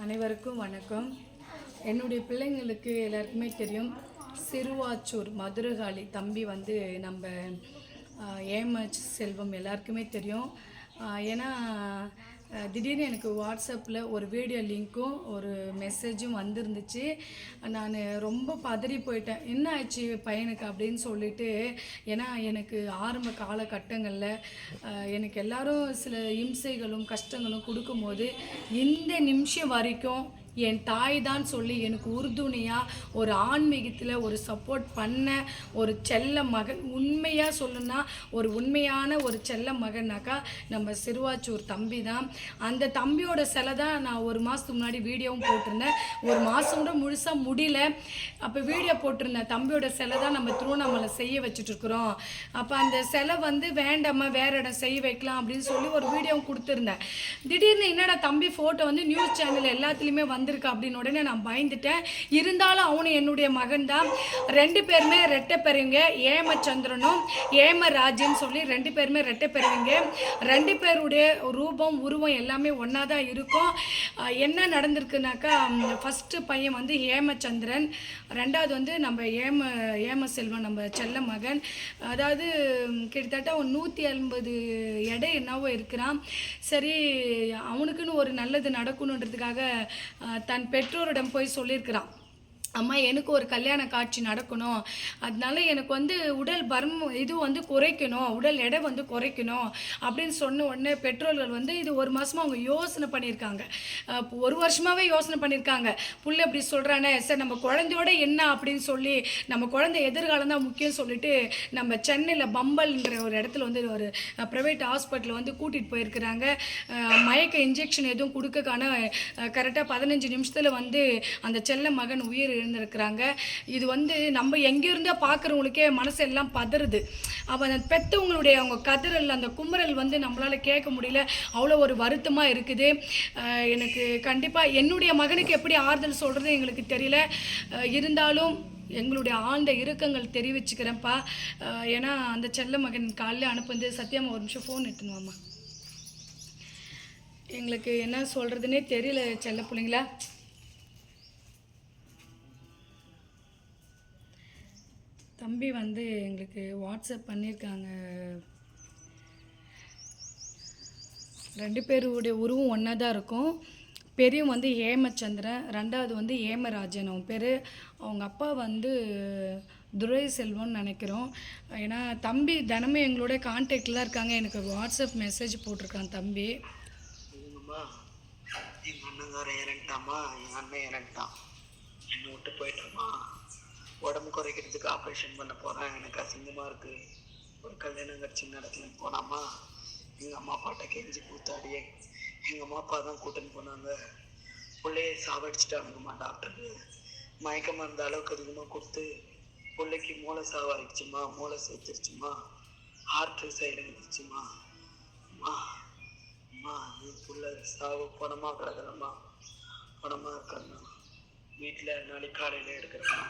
அனைவருக்கும் வணக்கம். என்னுடைய பிள்ளைங்களுக்கு எல்லாருக்குமே தெரியும் சிறுவாச்சூர் மதுரகாளி தம்பி வந்து நம்ம ஆஹ், ஏமச் செல்வம் எல்லாருக்குமே தெரியும். ஏன்னா திடீர்னு எனக்கு வாட்ஸ்அப்பில் ஒரு வீடியோ லிங்க்கும் ஒரு மெசேஜும் வந்திருந்துச்சு. நான் ரொம்ப பதறி போயிட்டேன். என்ன ஆச்சு பையனுக்கு அப்படின்னு சொல்லிட்டு ஏன்னா எனக்கு ஆரம்ப காலகட்டங்களில் எனக்கு எல்லாரும் சில இம்சைகளும் கஷ்டங்களும் கொடுக்கும்போது இந்த நிமிஷம் வரைக்கும் என் தாய் தான் சொல்லி எனக்கு உறுதுணையாக ஒரு ஆன்மீகத்தில் ஒரு சப்போர்ட் பண்ண ஒரு செல்ல மகன். உண்மையாக சொல்லணும்னா ஒரு உண்மையான ஒரு செல்ல மகனாக்கா நம்ம சிறுவாச்சூர் தம்பி தான் அந்த தம்பியோட சிலை தான் நான் ஒரு மாதத்துக்கு முன்னாடி வீடியோவும் போட்டிருந்தேன். ஒரு மாதம் கூட முழுசாக முடியல. அப்போ வீடியோ போட்டிருந்தேன் தம்பியோட சிலை தான் நம்ம திருவண்ணாமலை செய்ய வச்சுட்ருக்குறோம் அப்போ அந்த சிலை வந்து வேண்டாம்மா வேற இடம் செய்ய வைக்கலாம் அப்படின்னு சொல்லி ஒரு வீடியோவும் கொடுத்துருந்தேன். திடீர்னு என்னடா தம்பி ஃபோட்டோ வந்து நியூஸ் சேனல் எல்லாத்துலேயுமே வந்து வந்திருக்கு அப்படின்னு உடனே நான் பயந்துட்டேன். இருந்தாலும் அவனும் என்னுடைய மகன் தான் ரெண்டு பேருமே ரெட்டை பெறுவீங்க ஏமச்சந்திரனும் ஏமராஜின்னு சொல்லி ரெண்டு பேருமே ரெட்டை பெறுவீங்க ரெண்டு பேருடைய ரூபம் உருவம் எல்லாமே ஒன்றா தான் இருக்கும் என்ன நடந்திருக்குனாக்கா ஃபஸ்ட்டு பையன் வந்து ஏமச்சந்திரன். ரெண்டாவது வந்து நம்ம ஏம ஏம செல்வன் நம்ம செல்ல மகன். அதாவது கிட்டத்தட்ட ஒரு நூற்றி ஐம்பது எடை என்னவோ இருக்கிறான். சரி அவனுக்குன்னு ஒரு நல்லது நடக்கணுன்றதுக்காக தன் பெற்றோரிடம் போய் சொல்லியிருக்கிறான். அம்மா எனக்கு ஒரு கல்யாண காட்சி நடக்கணும். அதனால எனக்கு வந்து உடல் பர்ம இது வந்து குறைக்கணும். உடல் எடை வந்து குறைக்கணும் அப்படின்னு சொன்ன உடனே பெற்றோர்கள் வந்து இது ஒரு மாதமாக அவங்க யோசனை பண்ணியிருக்காங்க. ஒரு வருஷமாகவே யோசனை பண்ணியிருக்காங்க. புள்ள இப்படி சொல்கிறானே சார் நம்ம குழந்தையோட என்ன? அப்படின்னு சொல்லி நம்ம குழந்தை எதிர்காலம் தான் முக்கியம் சொல்லிட்டு நம்ம சென்னையில் பம்பல்ன்ற ஒரு இடத்துல வந்து ஒரு ப்ரைவேட் ஹாஸ்பிட்டல் வந்து கூட்டிகிட்டு போயிருக்கிறாங்க. மயக்க இன்ஜெக்ஷன் எதுவும் கொடுக்கக்கான கரெக்டாக பதினஞ்சு நிமிஷத்தில் வந்து அந்த செல்ல மகன் உயிர் இருந்திருக்கிறாங்க. இது வந்து நம்ம எங்கேருந்தோ பார்க்குறவங்களுக்கே மனசு எல்லாம் பதறுது. அப்போ அந்த பெற்றவங்களுடைய அவங்க கதறல் அந்த குமரல் வந்து நம்மளால் கேட்க முடியல. அவ்வளோ ஒரு வருத்தமாக இருக்குது. எனக்கு கண்டிப்பாக என்னுடைய மகனுக்கு எப்படி ஆறுதல் சொல்கிறது எங்களுக்கு தெரியல. இருந்தாலும் எங்களுடைய ஆழ்ந்த இறுக்கங்கள் தெரிவிச்சுக்கிறேன்ப்பா. ஏன்னா அந்த செல்ல மகன் காலையில் அனுப்புந்து சத்தியம்மா ஒரு நிமிஷம் ஃபோன் எடுத்துனுவாம்மா எங்களுக்கு என்ன சொல்கிறதுனே தெரியல செல்ல பிள்ளைங்களா. தம்பி வந்து எங்களுக்கு வாட்ஸ்அப் பண்ணியிருக்காங்க. ரெண்டு பேருடைய உருவம் ஒன்றா தான் இருக்கும். பெரியவன் வந்து ஏமச்சந்திரன் ரெண்டாவது வந்து ஏமராஜன் அவன் பேர். அவங்க அப்பா வந்து துரை செல்வம்னு நினைக்கிறோம். ஏன்னா தம்பி தினமும் எங்களோட கான்டாக்டில் இருக்காங்க. எனக்கு வாட்ஸ்அப் மெசேஜ் போட்டிருக்கான் தம்பி. இல்லைங்கம்மா எங்கள் எங்கள் அண்ணன் இறந்துட்டான். என்னை விட்டு போயிட்டாம்மா உடம்பு குறைக்கிறதுக்கு ஆப்ரேஷன் பண்ண போகிறேன் எனக்கு அசிங்கமாக இருக்குது ஒரு கல்யாணம் கட்சி நடத்தலன்னு போனாமா எங்கள் அம்மா அப்பாட்ட கெஞ்சி கூத்தாடியே. எங்கள் அம்மா அப்பா தான் கூட்டின்னு போனாங்க. பிள்ளைய சாவடிச்சிட்டாங்கம்மா டாக்டருக்கு மயக்க அந்த அளவுக்கு அதிகமாக கொடுத்து பிள்ளைக்கு மூளை சாவாயிடுச்சுமா மூளை சேர்த்துருச்சுமா? ஹார்ட் சைடு இருந்துச்சுமா அம்மா அம்மா நீ புள்ள சாவு பணமாக கிடக்குறம்மா பணமாக இருக்கிறம்மா வீட்டில் நாளைக்கு காலையில் எடுக்கிறேன்